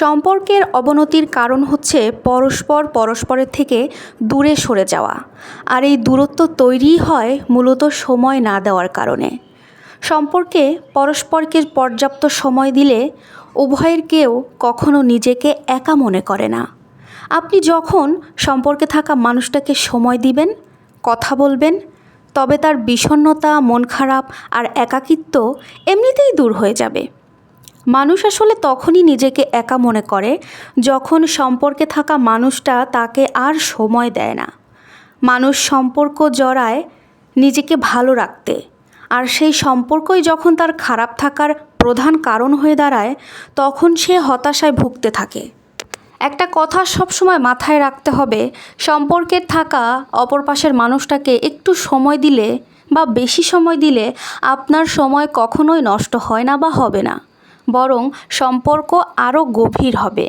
সম্পর্কের অবনতির কারণ হচ্ছে পরস্পর পরস্পরের থেকে দূরে সরে যাওয়া। আর এই দূরত্ব তৈরিই হয় মূলত সময় না দেওয়ার কারণে। সম্পর্কে পরস্পরকে পর্যাপ্ত সময় দিলে উভয়ের কেউ কখনো নিজেকে একা মনে করে না। আপনি যখন সম্পর্কে থাকা মানুষটাকে সময় দিবেন, কথা বলবেন, তবে তার বিষণ্ণতা, মন খারাপ আর একাকিত্ব এমনিতেই দূর হয়ে যাবে। মানুষ আসলে তখনই নিজেকে একা মনে করে যখন সম্পর্কে থাকা মানুষটা তাকে আর সময় দেয় না। মানুষ সম্পর্ক জড়ায় নিজেকে ভালো রাখতে আর সেই সম্পর্কই যখন তার খারাপ থাকার প্রধান কারণ হয়ে দাঁড়ায়, তখন সে হতাশায় ভুগতে থাকে। একটা কথা সবসময় মাথায় রাখতে হবে, সম্পর্কের থাকা অপর পাশের মানুষটাকে একটু সময় দিলে বা বেশি সময় দিলে আপনার সময় কখনোই নষ্ট হয় না বা হবে না। বরং সম্পর্ক আরও গভীর হবে।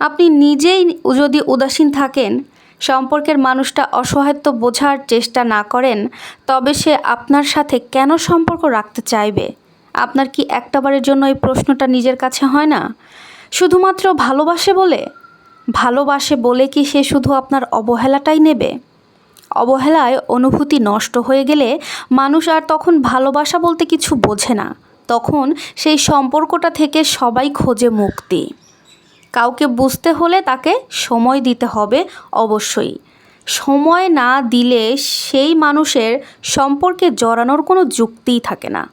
আপনি নিজেই যদি উদাসীন থাকেন, সম্পর্কের মানুষটা অসহায়ত্ব বোঝার চেষ্টা না করেন, তবে সে আপনার সাথে কেন সম্পর্ক রাখতে চাইবে? আপনার কি একটাবারের জন্য এই প্রশ্নটা নিজের কাছে হয় না? শুধুমাত্র ভালোবাসে বলে? ভালোবাসে বলে কি সে শুধু আপনার অবহেলাটাই নেবে? অবহেলায় অনুভূতি নষ্ট হয়ে গেলে মানুষ আর তখন ভালোবাসা বলতে কিছু বোঝে না। তখন সেই সম্পর্কটা থেকে সবাই খোঁজে মুক্তি। কাউকে বুঝতে হলে তাকে সময় দিতে হবে অবশ্যই। সময় না দিলে সেই মানুষের সম্পর্কে জড়ানোর কোনো যুক্তিই থাকে না।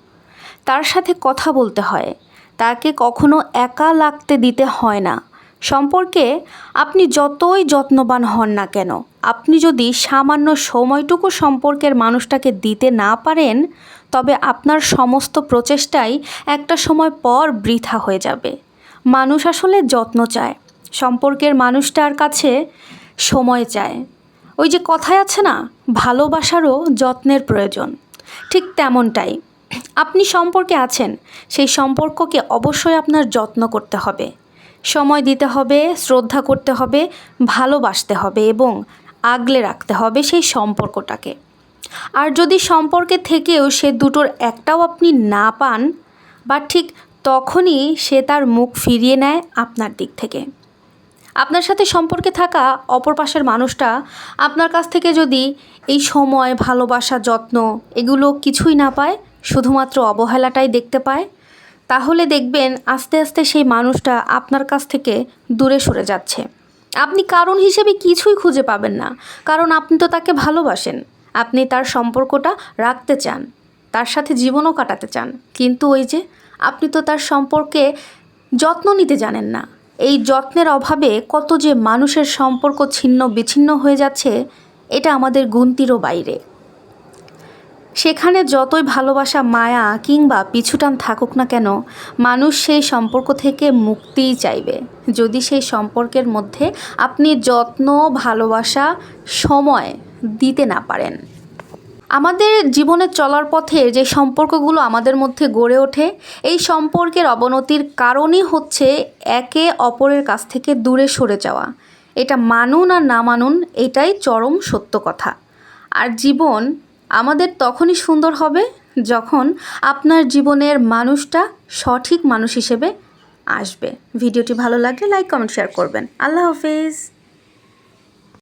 তার সাথে কথা বলতে হয়। তাকে কখনো একা লাগতে দিতে হয় না। সম্পর্কে আপনি যতই যত্নবান হন না কেন, আপনি যদি সামান্য সময়টুকু সম্পর্কের মানুষটাকে দিতে না পারেন তবে আপনার সমস্ত প্রচেষ্টাই একটা সময় পর বৃথা হয়ে যাবে। মানুষ আসলে যত্ন চায়। সম্পর্কের মানুষটার কাছে সময় চায়। ওই যে কথায় আছে না, ভালোবাসারও যত্নের প্রয়োজন। ঠিক তেমনটাই। আপনি সম্পর্কে আছেন, সেই সম্পর্ককে অবশ্যই আপনার যত্ন করতে হবে। সময় দিতে হবে, শ্রদ্ধা করতে হবে, ভালোবাসতে হবে এবং আগলে রাখতে হবে সেই সম্পর্কটাকে। আর যদি সম্পর্কে থেকেও সে দুটোর একটাও আপনি না পান, বা ঠিক তখনই সে তার মুখ ফিরিয়ে নেয় আপনার দিক থেকে। আপনার সাথে সম্পর্কে থাকা অপর পাশের মানুষটা আপনার কাছ থেকে যদি এই সময়, ভালোবাসা, যত্ন এগুলো কিছুই না পায়, শুধুমাত্র অবহেলাটাই দেখতে পায়, তাহলে দেখবেন আস্তে আস্তে সেই মানুষটা আপনার কাছ থেকে দূরে সরে যাচ্ছে। আপনি কারণ হিসেবে কিছুই খুঁজে পাবেন না, কারণ আপনি তো তাকে ভালোবাসেন। আপনি তার সম্পর্কটা রাখতে চান, তার সাথে জীবনও কাটাতে চান। কিন্তু ওই যে, আপনি তো তার সম্পর্কে যত্ন নিতে জানেন না। এই যত্নের অভাবে কত যে মানুষের সম্পর্ক ছিন্ন বিচ্ছিন্ন হয়ে যাচ্ছে, এটা আমাদের গুনতিরও বাইরে। সেখানে যতই ভালোবাসা, মায়া কিংবা পিছুটান থাকুক না কেন, মানুষ সেই সম্পর্ক থেকে মুক্তিই চাইবে। যদি সেই সম্পর্কের মধ্যে আপনি যত্ন, ভালোবাসা, সময় দিতে না পারেন। আমাদের জীবনে চলার পথে যে সম্পর্কগুলো আমাদের মধ্যে গড়ে ওঠে, এই সম্পর্কের অবনতির কারণই হচ্ছে একে অপরের কাছ থেকে দূরে সরে যাওয়া। এটা মানুন আর না মানুন, এটাই চরম সত্য কথা। আর জীবন আমাদের তখনই সুন্দর হবে যখন আপনার জীবনের মানুষটা সঠিক মানুষ হিসেবে আসবে। ভিডিওটি ভালো লাগলে লাইক কমেন্ট শেয়ার করবেন। আল্লাহ হাফিজ।